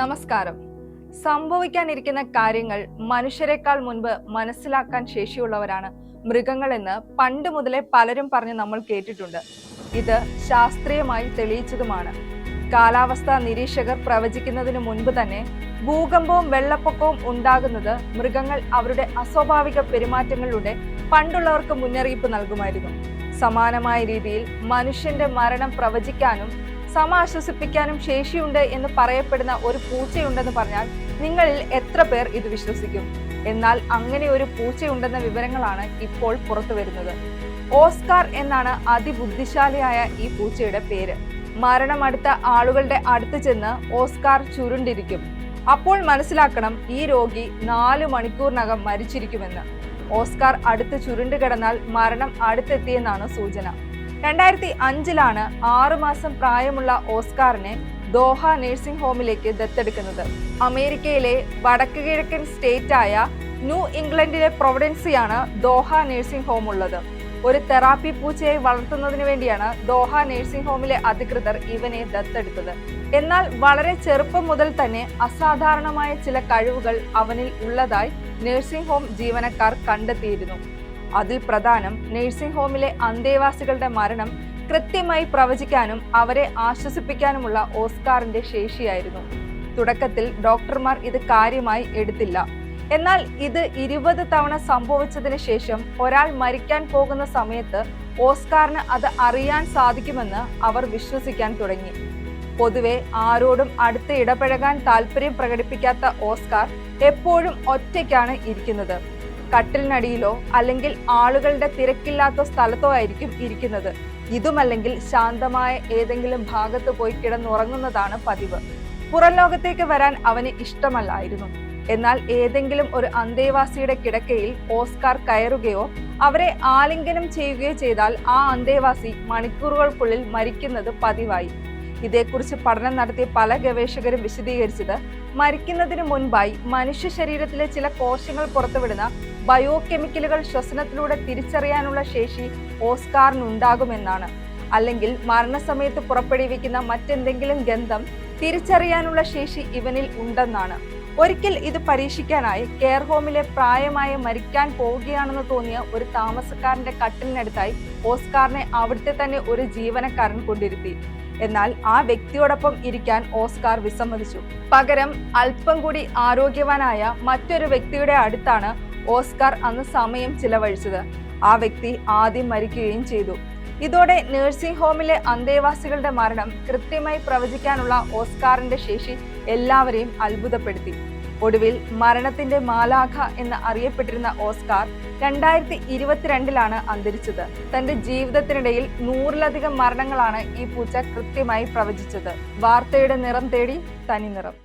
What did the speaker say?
നമസ്കാരം. സംഭവിക്കാനിരിക്കുന്ന കാര്യങ്ങൾ മനുഷ്യരെക്കാൾ മുൻപ് മനസ്സിലാക്കാൻ ശേഷിയുള്ളവരാണ് മൃഗങ്ങളെന്ന് പണ്ട് മുതലേ പലരും പറഞ്ഞ് നമ്മൾ കേട്ടിട്ടുണ്ട്. ഇത് ശാസ്ത്രീയമായി തെളിയിച്ചതുമാണ്. കാലാവസ്ഥാ നിരീക്ഷകർ പ്രവചിക്കുന്നതിന് മുൻപ് തന്നെ ഭൂകമ്പവും വെള്ളപ്പൊക്കവും ഉണ്ടാകുന്നത് മൃഗങ്ങൾ അവരുടെ അസ്വാഭാവിക പെരുമാറ്റങ്ങളിലൂടെ പണ്ടുള്ളവർക്ക് മുന്നറിയിപ്പ് നൽകുമായിരുന്നു. സമാനമായ രീതിയിൽ മനുഷ്യന്റെ മരണം പ്രവചിക്കാനും സമാശ്വസിപ്പിക്കാനും ശേഷിയുണ്ട് എന്ന് പറയപ്പെടുന്ന ഒരു പൂച്ചയുണ്ടെന്ന് പറഞ്ഞാൽ നിങ്ങളിൽ എത്ര പേർ ഇത് വിശ്വസിക്കും? എന്നാൽ അങ്ങനെ ഒരു പൂച്ചയുണ്ടെന്ന വിവരങ്ങളാണ് ഇപ്പോൾ പുറത്തു വരുന്നത്. ഓസ്കാർ എന്നാണ് അതിബുദ്ധിശാലിയായ ഈ പൂച്ചയുടെ പേര്. മരണമടുത്ത ആളുകളുടെ അടുത്ത് ചെന്ന് ഓസ്കാർ ചുരുണ്ടിരിക്കും. അപ്പോൾ മനസ്സിലാക്കണം ഈ രോഗി നാലു മണിക്കൂറിനകം മരിച്ചിരിക്കുമെന്ന്. ഓസ്കാർ അടുത്ത് ചുരുണ്ട് കിടന്നാൽ മരണം അടുത്തെത്തിയെന്നാണ് സൂചന. രണ്ടായിരത്തി അഞ്ചിലാണ് ആറുമാസം പ്രായമുള്ള ഓസ്കാറിനെ ദോഹ നഴ്സിംഗ് ഹോമിലേക്ക് ദത്തെടുക്കുന്നത്. അമേരിക്കയിലെ വടക്ക് കിഴക്കൻ സ്റ്റേറ്റായ ന്യൂ ഇംഗ്ലണ്ടിലെ പ്രൊവിഡൻസിയാണ് ദോഹ നഴ്സിംഗ് ഹോം ഉള്ളത്. ഒരു തെറാപ്പി പൂച്ചയെ വളർത്തുന്നതിന് വേണ്ടിയാണ് ദോഹ നഴ്സിംഗ് ഹോമിലെ അധികൃതർ ഇവനെ ദത്തെടുത്തത്. എന്നാൽ വളരെ ചെറുപ്പം മുതൽ തന്നെ അസാധാരണമായ ചില കഴിവുകൾ അവനിൽ ഉള്ളതായി നഴ്സിംഗ് ഹോം ജീവനക്കാർ കണ്ടെത്തിയിരുന്നു. അതിൽ പ്രധാനം നഴ്സിംഗ് ഹോമിലെ അന്തേവാസികളുടെ മരണം കൃത്യമായി പ്രവചിക്കാനും അവരെ ആശ്വസിപ്പിക്കാനുമുള്ള ഓസ്കാറിന്റെ ശേഷിയായിരുന്നു. തുടക്കത്തിൽ ഡോക്ടർമാർ ഇത് കാര്യമായി എടുത്തില്ല. എന്നാൽ ഇത് ഇരുപത് തവണ സംഭവിച്ചതിന് ശേഷം ഒരാൾ മരിക്കാൻ പോകുന്ന സമയത്ത് ഓസ്കാറിന് അത് അറിയാൻ സാധിക്കുമെന്ന് അവർ വിശ്വസിക്കാൻ തുടങ്ങി. പൊതുവെ ആരോടും അടുത്ത് ഇടപഴകാൻ താല്പര്യം പ്രകടിപ്പിക്കാത്ത ഓസ്കാർ എപ്പോഴും ഒറ്റയ്ക്കാണ് ഇരിക്കുന്നത്. കട്ടിലിനടിയിലോ അല്ലെങ്കിൽ ആളുകളുടെ തിരക്കില്ലാത്ത സ്ഥലത്തോ ആയിരിക്കും ഇരിക്കുന്നത്. ഇതുമല്ലെങ്കിൽ ശാന്തമായ ഏതെങ്കിലും ഭാഗത്ത് പോയി കിടന്നുറങ്ങുന്നതാണ് പതിവ്. പുറം ലോകത്തേക്ക് വരാൻ അവന് ഇഷ്ടമല്ലായിരുന്നു. എന്നാൽ ഏതെങ്കിലും ഒരു അന്തേവാസിയുടെ കിടക്കയിൽ ഓസ്കാർ കയറുകയോ അവരെ ആലിംഗനം ചെയ്യുകയോ ചെയ്താൽ ആ അന്തേവാസി മണിക്കൂറുകൾക്കുള്ളിൽ മരിക്കുന്നത് പതിവായി. ഇതേക്കുറിച്ച് പഠനം നടത്തിയ പല ഗവേഷകരും വിശദീകരിച്ചത് മരിക്കുന്നതിന് മുൻപായി മനുഷ്യ ശരീരത്തിലെ ചില കോശങ്ങൾ പുറത്തുവിടുന്ന ബയോ കെമിക്കലുകൾ ശ്വസനത്തിലൂടെ തിരിച്ചറിയാനുള്ള ശേഷി ഓസ്കാറിനുണ്ടാകുമെന്നാണ്. അല്ലെങ്കിൽ മരണസമയത്ത് പുറപ്പെടുവിക്കുന്ന മറ്റെന്തെങ്കിലും ഗന്ധം തിരിച്ചറിയാനുള്ള ശേഷി ഇവനിൽ ഉണ്ടെന്നാണ്. ഒരിക്കൽ ഇത് പരീക്ഷിക്കാനായി കെയർ ഹോമിലെ പ്രായമായ മരിക്കാൻ പോവുകയാണെന്ന് തോന്നിയ ഒരു താമസക്കാരന്റെ കട്ടിലിനടുത്തായി ഓസ്കാറിനെ അവിടുത്തെ തന്നെ ഒരു ജീവനക്കാരൻ കൊണ്ടിരുത്തി. എന്നാൽ ആ വ്യക്തിയോടൊപ്പം ഇരിക്കാൻ ഓസ്കാർ വിസമ്മതിച്ചു. പകരം അല്പം കൂടി ആരോഗ്യവാനായ മറ്റൊരു വ്യക്തിയുടെ അടുത്താണ് ഓസ്കാർ അന്ന് സമയം ചിലവഴിച്ചത്. ആ വ്യക്തി ആദ്യം മരിക്കുകയും ചെയ്തു. ഇതോടെ നഴ്സിംഗ് ഹോമിലെ അന്തേവാസികളുടെ മരണം കൃത്യമായി പ്രവചിക്കാനുള്ള ഓസ്കാറിന്റെ ശേഷി എല്ലാവരെയും അത്ഭുതപ്പെടുത്തി. ഒടുവിൽ മരണത്തിന്റെ മാലാഖ എന്ന് അറിയപ്പെട്ടിരുന്ന ഓസ്കാർ രണ്ടായിരത്തി ഇരുപത്തിരണ്ടിലാണ് അന്തരിച്ചത്. തന്റെ ജീവിതത്തിനിടയിൽ നൂറിലധികം മരണങ്ങളാണ് ഈ പൂച്ച കൃത്യമായി പ്രവചിച്ചത്. വാർത്തയുടെ നിറം തേടി തനി നിറം.